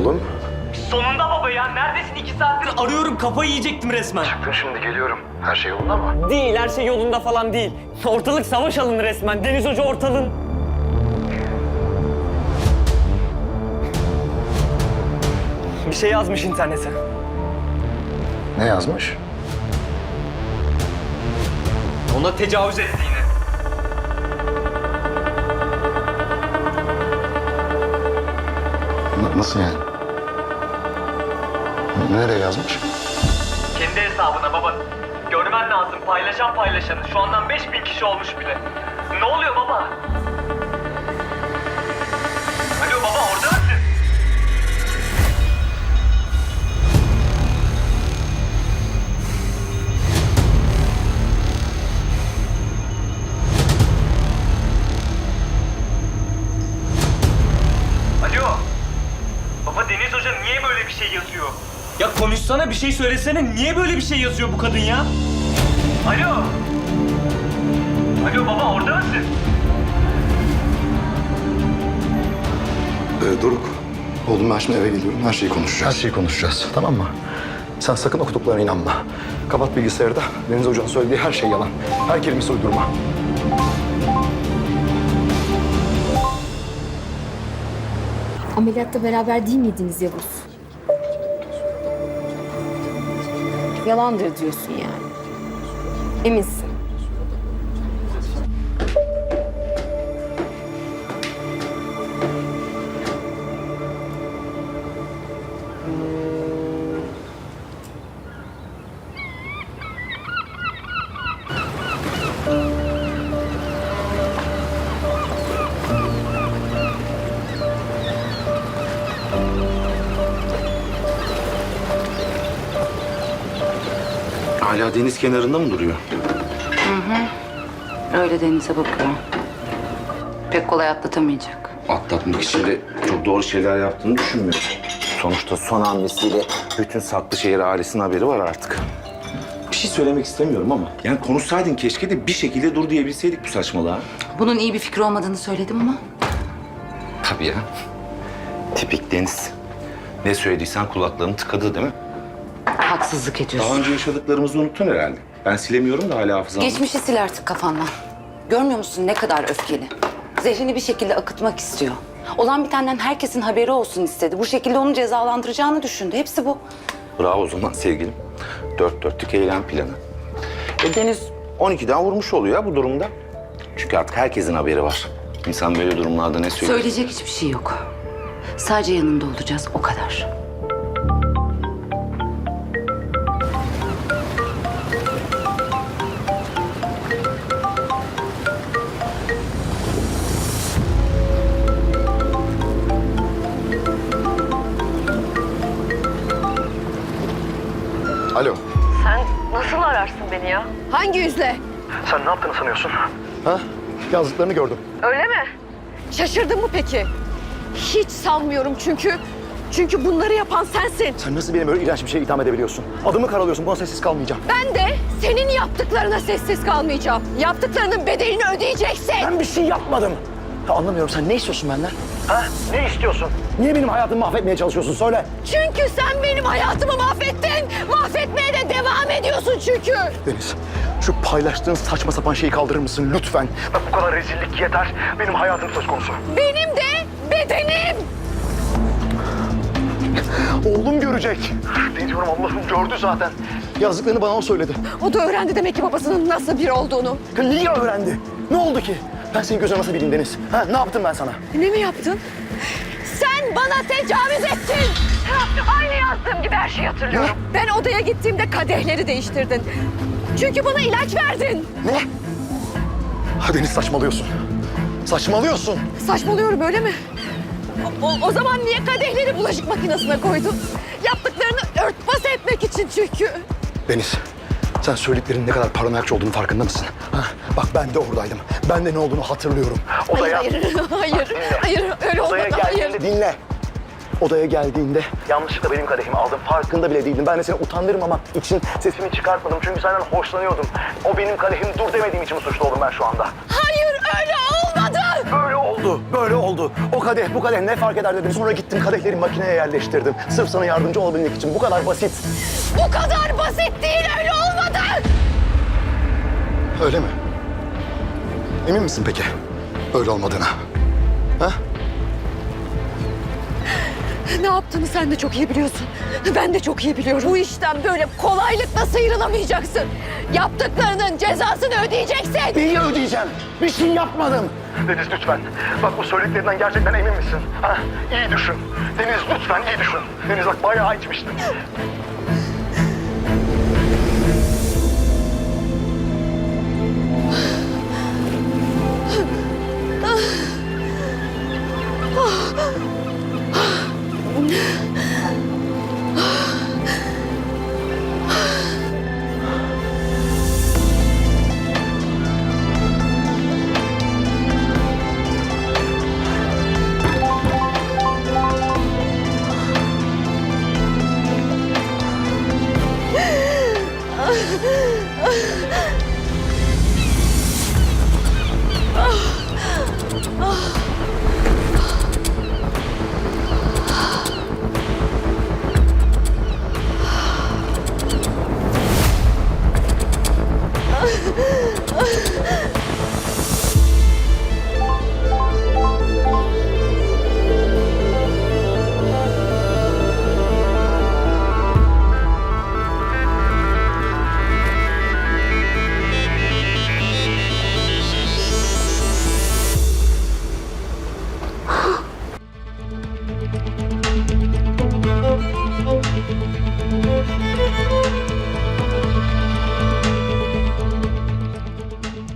Oğlum. Sonunda baba ya neredesin iki saattir arıyorum kafayı yiyecektim resmen. Çıktım şimdi geliyorum. Her şey yolunda mı? Değil her şey yolunda falan değil. Ortalık savaş alanı resmen. Deniz Hoca ortalığın. Bir şey yazmış internete. Ne yazmış? Ona tecavüz ettiğini. N- nasıl yani? Nereye yazmış? Kendi hesabına baba. Görmen lazım paylaşan paylaşanı. Şu andan 5000 kişi olmuş bile. Ne oluyor baba? Ya konuşsana bir şey söylesene. Niye böyle bir şey yazıyor bu kadın ya? Alo. Alo baba orada mısın? Ee, Doruk. Oğlum ben şimdi eve gidiyorum. Her şeyi konuşacağız. Her şeyi konuşacağız. Tamam mı? Sen sakın okuduklarına inanma. Kapat bilgisayarı da Deniz Hoca'nın söylediği her şey yalan. Her kelimesi uydurma. Ameliyatta beraber değil miydiniz Yavuz? Yalandır diyorsun yani. Eminsin. Hala deniz kenarında mı duruyor? Öyle denize bakıyor. Pek kolay atlatamayacak. Atlatmak için de çok doğru şeyler yaptığını düşünmüyorum. Sonuçta son hamlesiyle bütün saklı şehir ailesinin haberi var artık. Bir şey söylemek istemiyorum ama. Yani konuşsaydın keşke de bir şekilde dur diyebilseydik bu saçmalığa. Bunun iyi bir fikir olmadığını söyledim ama Tabii ya. Tipik Deniz. Ne söylediysen kulaklarını tıkadı değil mi? Haksızlık Daha ediyorsun. önce yaşadıklarımızı unuttun herhalde. Ben silemiyorum da hala hafızamda. Geçmişi sil artık kafandan. Görmüyor musun ne kadar öfkeli? Zehrini bir şekilde akıtmak istiyor. Olan bitenden herkesin haberi olsun istedi. Bu şekilde onu cezalandıracağını düşündü. Hepsi bu. Bravo o zaman sevgilim. Dört dörtlük eylem planı. E Deniz 12'den vurmuş oluyor ya bu durumda. Çünkü artık herkesin haberi var. İnsan böyle durumlarda ne söylüyor? Söyleyecek hiçbir şey yok. Sadece yanında olacağız o kadar. Nasıl ararsın beni ya? Hangi yüzle? Sen ne yaptığını sanıyorsun? Ha? Yazdıklarını gördüm. Öyle mi? Şaşırdın mı peki? Hiç sanmıyorum çünkü... Çünkü bunları yapan sensin. Sen nasıl benim böyle iğrenç bir şeye itham edebiliyorsun? Adımı karalıyorsun. Buna sessiz kalmayacağım. Ben de senin yaptıklarına sessiz kalmayacağım. Yaptıklarının bedelini ödeyeceksin. Ben bir şey yapmadım. Ya anlamıyorum sen ne istiyorsun benden? Ha? Ne istiyorsun? Niye benim hayatımı mahvetmeye çalışıyorsun söyle. Çünkü sen benim hayatımı mahvettin. Mahvetmeye de devam ediyorsun çünkü. Deniz şu paylaştığın saçma sapan şeyi kaldırır mısın lütfen? Bak bu kadar rezillik yeter. Benim hayatım söz konusu. Benim de bedenim. Oğlum görecek. Ne diyorum Allah'ım gördü zaten. Yazdıklarını bana o söyledi. O da öğrendi demek ki babasının nasıl biri olduğunu. Ya Niye öğrendi? Ne oldu ki? Ben senin gözüne nasıl bileyim Deniz? Ha, ne yaptım ben sana? Ne mi yaptın? Sen bana tecavüz ettin. Aynı yazdığım gibi her şeyi hatırlıyorum. Ben odaya gittiğimde kadehleri değiştirdin. Çünkü bana ilaç verdin. Ne? Ha Deniz saçmalıyorsun. Saçmalıyorsun. Saçmalıyorum öyle mi? O, o- o zaman niye kadehleri bulaşık makinesine koydun? Yaptıklarını örtbas etmek için çünkü. Deniz, sen söylediklerinin ne kadar paranoyakça olduğunu farkında mısın? Ha? Bak ben de oradaydım. Ben de ne olduğunu hatırlıyorum. Hayır, hayır, hayır, hayır, öyle olmadı, Odaya hayır. geldiğinde dinle. Odaya geldiğinde yanlışlıkla benim kadehimi aldım. Farkında bile değildim. Ben de seni utandırmamak için sesimi çıkartmadım. Çünkü senden hoşlanıyordum. O benim kadehim dur demediğim için mi suçlu oldum ben şu anda? Hayır, olmadı. Oldu. böyle oldu. O kadeh, bu kadeh ne fark eder dedim. Sonra gittim kadehleri makineye yerleştirdim. Sırf sana yardımcı olabilmek için. Bu kadar basit. Bu kadar basit değil öyle olmadı. Öyle mi? Emin misin peki? Öyle olmadığına. Ha? Ne yaptığını sen de çok iyi biliyorsun. Ben de çok iyi biliyorum. Bu işten böyle kolaylıkla sıyrılamayacaksın. Yaptıklarının cezasını ödeyeceksin. Neyi ödeyeceğim? Bir şey yapmadım. Deniz lütfen. Bak bu söylediklerinden gerçekten emin misin? Ha? İyi düşün. Deniz lütfen iyi düşün. Deniz bak bayağı içmiştin. Oh,